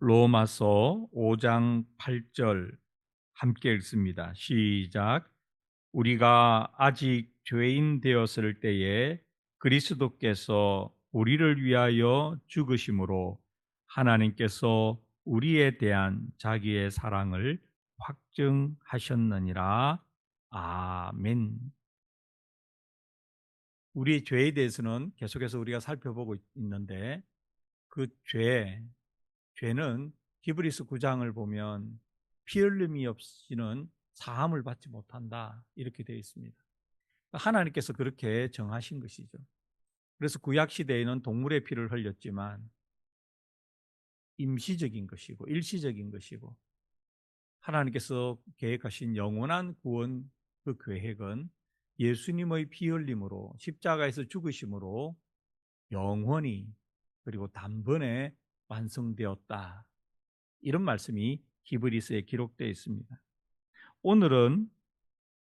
로마서 5장 8절 함께 읽습니다. 시작. 우리가 아직 죄인 되었을 때에 그리스도께서 우리를 위하여 죽으심으로 하나님께서 우리에 대한 자기의 사랑을 확증하셨느니라. 아멘. 우리의 죄에 대해서는 계속해서 우리가 살펴보고 있는데 그 죄, 죄는 히브리스 9장을 보면 피 흘림이 없이는 사함을 받지 못한다 이렇게 되어 있습니다. 하나님께서 그렇게 정하신 것이죠. 그래서 구약 시대에는 동물의 피를 흘렸지만 임시적인 것이고 일시적인 것이고 하나님께서 계획하신 영원한 구원 그 계획은 예수님의 피 흘림으로 십자가에서 죽으심으로 영원히 그리고 단번에 완성되었다. 이런 말씀이 히브리스에 기록되어 있습니다. 오늘은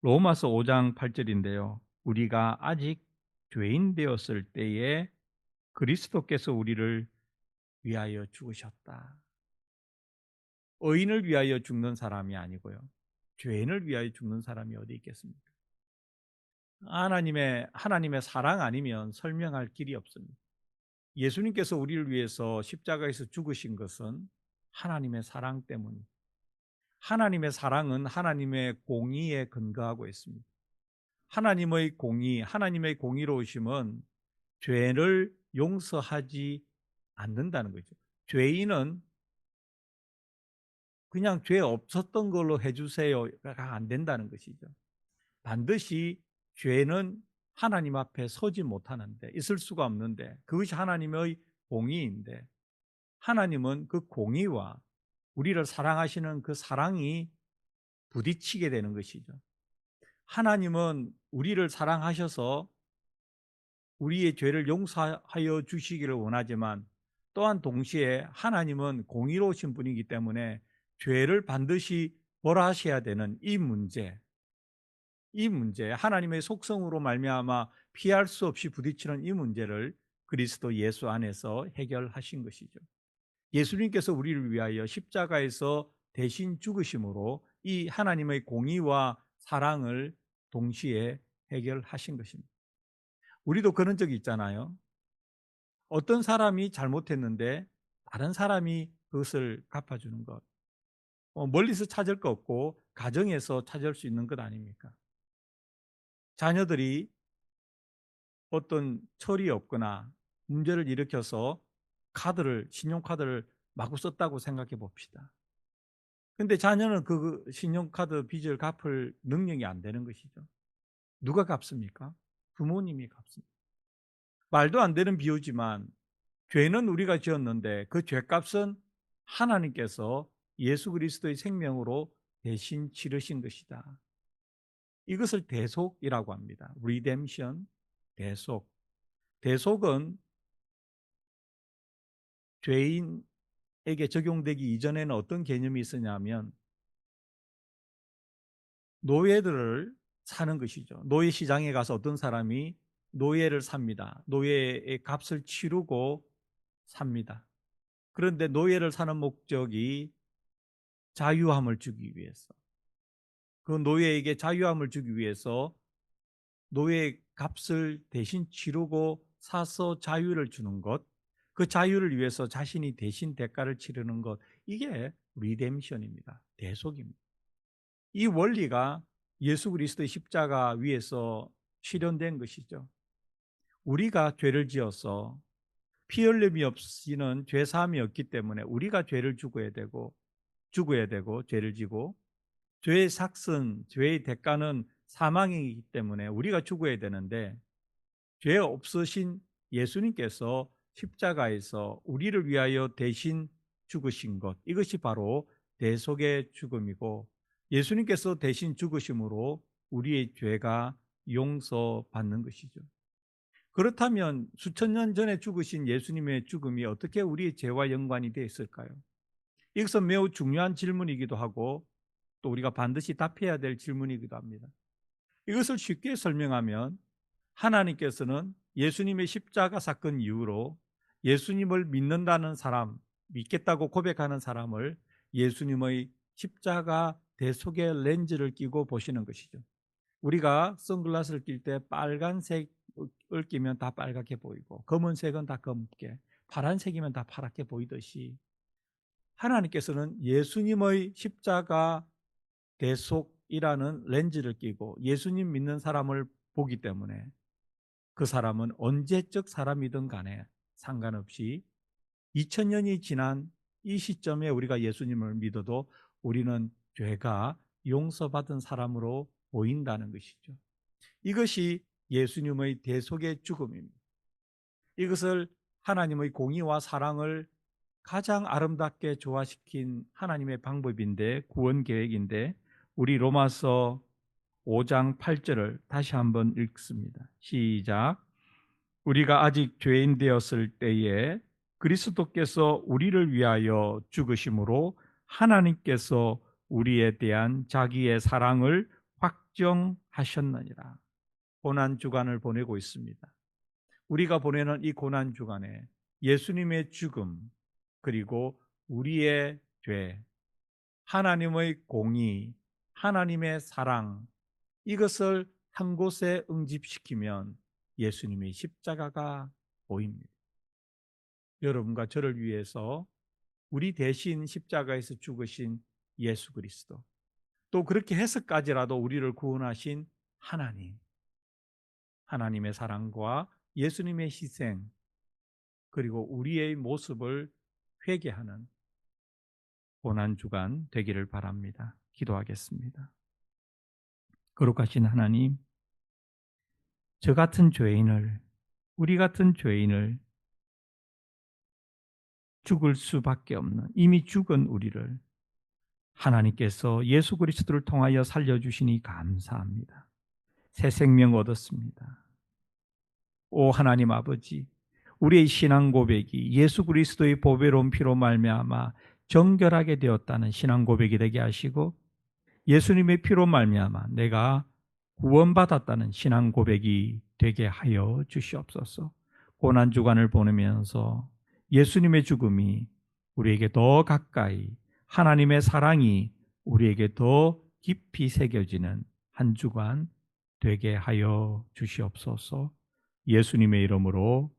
로마서 5장 8절인데요. 우리가 아직 죄인 되었을 때에 그리스도께서 우리를 위하여 죽으셨다. 의인을 위하여 죽는 사람이 아니고요. 죄인을 위하여 죽는 사람이 어디 있겠습니까? 하나님의 하나님의 사랑 아니면 설명할 길이 없습니다. 예수님께서 우리를 위해서 십자가에서 죽으신 것은 하나님의 사랑 때문입니다. 하나님의 사랑은 하나님의 공의에 근거하고 있습니다. 하나님의 공의, 하나님의 공의로우심은 죄를 용서하지 않는다는 거죠. 죄인은 그냥 죄 없었던 걸로 해주세요가 안 된다는 것이죠. 반드시 죄는 하나님 앞에 서지 못하는데 있을 수가 없는데 그것이 하나님의 공의인데 하나님은 그 공의와 우리를 사랑하시는 그 사랑이 부딪히게 되는 것이죠. 하나님은 우리를 사랑하셔서 우리의 죄를 용서하여 주시기를 원하지만 또한 동시에 하나님은 공의로우신 분이기 때문에 죄를 반드시 벌하셔야 되는 이 문제, 이 문제, 하나님의 속성으로 말미암아 피할 수 없이 부딪히는 이 문제를 그리스도 예수 안에서 해결하신 것이죠. 예수님께서 우리를 위하여 십자가에서 대신 죽으심으로 이 하나님의 공의와 사랑을 동시에 해결하신 것입니다. 우리도 그런 적이 있잖아요. 어떤 사람이 잘못했는데 다른 사람이 그것을 갚아주는 것. 어, 멀리서 찾을 거 없고 가정에서 찾을 수 있는 것 아닙니까? 자녀들이 어떤 철이 없거나 문제를 일으켜서 카드를 신용카드를 마구 썼다고 생각해 봅시다. 근데 자녀는 그 신용카드 빚을 갚을 능력이 안 되는 것이죠. 누가 갚습니까? 부모님이 갚습니다. 말도 안 되는 비유지만 죄는 우리가 지었는데 그 죄값은 하나님께서 예수 그리스도의 생명으로 대신 치르신 것이다. 이것을 대속이라고 합니다. redemption, 대속. 대속은 죄인에게 적용되기 이전에는 어떤 개념이 있었냐면 노예들을 사는 것이죠. 노예 시장에 가서 어떤 사람이 노예를 삽니다. 노예의 값을 치르고 삽니다. 그런데 노예를 사는 목적이 자유함을 주기 위해서. 그 노예에게 자유함을 주기 위해서 노예 값을 대신 치르고 사서 자유를 주는 것, 그 자유를 위해서 자신이 대신 대가를 치르는 것, 이게 리뎀션입니다. 대속입니다. 이 원리가 예수 그리스도의 십자가 위에서 실현된 것이죠. 우리가 죄를 지어서 피 흘림이 없이는 죄 사함이 없기 때문에 우리가 죄를 죽어야 되고 죽어야 되고 죄를 지고 죄의 삭슨, 죄의 대가는 사망이기 때문에 우리가 죽어야 되는데 죄 없으신 예수님께서 십자가에서 우리를 위하여 대신 죽으신 것 이것이 바로 대속의 죽음이고 예수님께서 대신 죽으심으로 우리의 죄가 용서받는 것이죠. 그렇다면 수천 년 전에 죽으신 예수님의 죽음이 어떻게 우리의 죄와 연관이 되어 있을까요? 이것은 매우 중요한 질문이기도 하고 또 우리가 반드시 답해야 될 질문이기도 합니다. 이것을 쉽게 설명하면 하나님께서는 예수님의 십자가 사건 이후로 예수님을 믿는다는 사람, 믿겠다고 고백하는 사람을 예수님의 십자가 대속의 렌즈를 끼고 보시는 것이죠. 우리가 선글라스를 낄 때 빨간색을 끼면 다 빨갛게 보이고 검은색은 다 검게 파란색이면 다 파랗게 보이듯이 하나님께서는 예수님의 십자가 대속이라는 렌즈를 끼고 예수님 믿는 사람을 보기 때문에 그 사람은 언제적 사람이든 간에 상관없이 2000년이 지난 이 시점에 우리가 예수님을 믿어도 우리는 죄가 용서받은 사람으로 보인다는 것이죠. 이것이 예수님의 대속의 죽음입니다. 이것을 하나님의 공의와 사랑을 가장 아름답게 조화시킨 하나님의 방법인데 구원 계획인데 우리 로마서 5장 8절을 다시 한번 읽습니다. 시작. 우리가 아직 죄인 되었을 때에 그리스도께서 우리를 위하여 죽으심으로 하나님께서 우리에 대한 자기의 사랑을 확정하셨느니라. 고난 주간을 보내고 있습니다. 우리가 보내는 이 고난 주간에 예수님의 죽음 그리고 우리의 죄, 하나님의 공의, 하나님의 사랑 이것을 한 곳에 응집시키면 예수님의 십자가가 보입니다. 여러분과 저를 위해서 우리 대신 십자가에서 죽으신 예수 그리스도 또 그렇게 해서까지라도 우리를 구원하신 하나님 하나님의 사랑과 예수님의 희생 그리고 우리의 모습을 회개하는 고난 주간 되기를 바랍니다. 기도하겠습니다. 거룩하신 하나님, 저 같은 죄인을 우리 같은 죄인을 죽을 수밖에 없는 이미 죽은 우리를 하나님께서 예수 그리스도를 통하여 살려주시니 감사합니다. 새 생명 얻었습니다. 오 하나님 아버지, 우리의 신앙 고백이 예수 그리스도의 보배로운 피로 말미암아 정결하게 되었다는 신앙 고백이 되게 하시고 예수님의 피로 말미암아 내가 구원받았다는 신앙 고백이 되게 하여 주시옵소서. 고난 주간을 보내면서 예수님의 죽음이 우리에게 더 가까이 하나님의 사랑이 우리에게 더 깊이 새겨지는 한 주간 되게 하여 주시옵소서. 예수님의 이름으로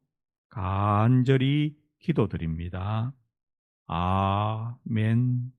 간절히 기도드립니다. 아멘.